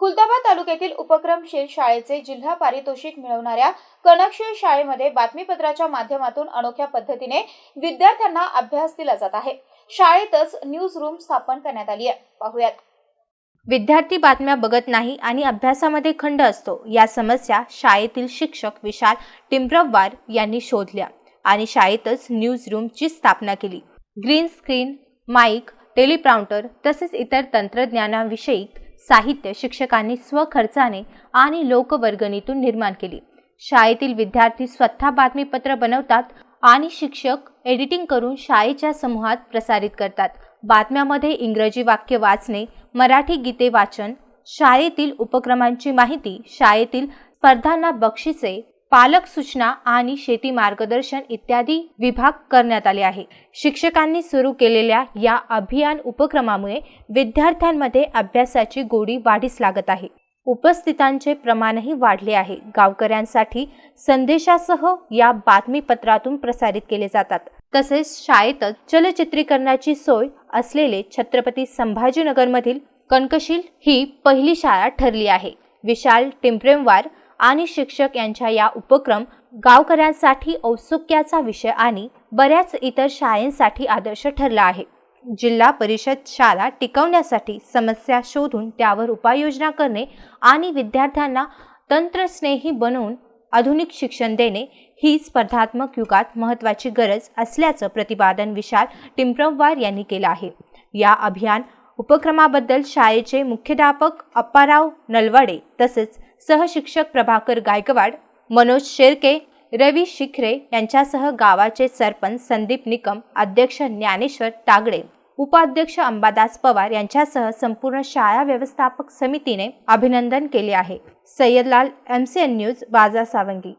खुलताबाद तालुक्यातील उपक्रमशील शाळेचे जिल्हा पारितोषिक मिळवणाऱ्या कनकशील शाळेमध्ये बातमीपत्राच्या माध्यमातून अनोख्या पद्धतीने विद्यार्थ्यांना अभ्यास दिला जात आहे. शाळेतच न्यूज रूम स्थापन करण्यात आली आहे. पाहुयात. विद्यार्थी बातम्या बघत नाही आणि अभ्यासामध्ये खंड असतो. या समस्या शाळेतील शिक्षक विशाल टिंब्रवार यांनी शोधल्या आणि शाळेतच न्यूज रूमची स्थापना केली. ग्रीन स्क्रीन माईक टेलिप्राउंटर तसेच इतर तंत्रज्ञानाविषयी साहित्य शिक्षकांनी स्वखर्चाने आणि लोकवर्गणीतून निर्माण केली. शाळेतील विद्यार्थी स्वतः बातमीपत्र बनवतात आणि शिक्षक एडिटिंग करून शाळेच्या समूहात प्रसारित करतात. बातम्यामध्ये इंग्रजी वाक्य वाचणे मराठी गीते वाचन शाळेतील उपक्रमांची माहिती शाळेतील स्पर्धांना बक्षिसे पालक सूचना आणि शेती मार्गदर्शन इत्यादी विभाग करण्यात आले आहे. शिक्षकांनी सुरू केलेल्या या अभियान उपक्रमामुळे विद्यार्थ्यांमध्ये अभ्यासाची गोडी वाढीस लागत आहे. उपस्थितांचे प्रमाणही वाढले आहे. गावकऱ्यांसाठी संदेशासह या बातमीपत्रातून प्रसारित केले जातात. तसेच शाळेतच चलचित्रीकरणाची सोय असलेले छत्रपती संभाजीनगरमधील कणकशील ही पहिली शाळा ठरली आहे. विशाल टिंपरेमवार आणि शिक्षक यांच्या या उपक्रम गावकऱ्यांसाठी औत्सुक्याचा विषय आणि बऱ्याच इतर शाळेंसाठी आदर्श ठरला आहे. जिल्हा परिषद शाळा टिकवण्यासाठी समस्या शोधून त्यावर उपाययोजना करणे आणि विद्यार्थ्यांना तंत्रस्नेही बनवून आधुनिक शिक्षण देणे ही स्पर्धात्मक युगात महत्त्वाची गरज असल्याचं प्रतिपादन विशाल टिंप्रमवार यांनी केलं आहे. या अभियान उपक्रमाबद्दल शाळेचे मुख्याध्यापक अप्पाराव नलवडे तसेच सहशिक्षक प्रभाकर गायकवाड मनोज शेरके रवी शिखरे यांच्यासह गावाचे सरपंच संदीप निकम अध्यक्ष ज्ञानेश्वर तागडे उपाध्यक्ष अंबादास पवार यांच्यासह संपूर्ण शाळा व्यवस्थापक समितीने अभिनंदन केले आहे. Sayyadlal M C N news Bazar Sawangi.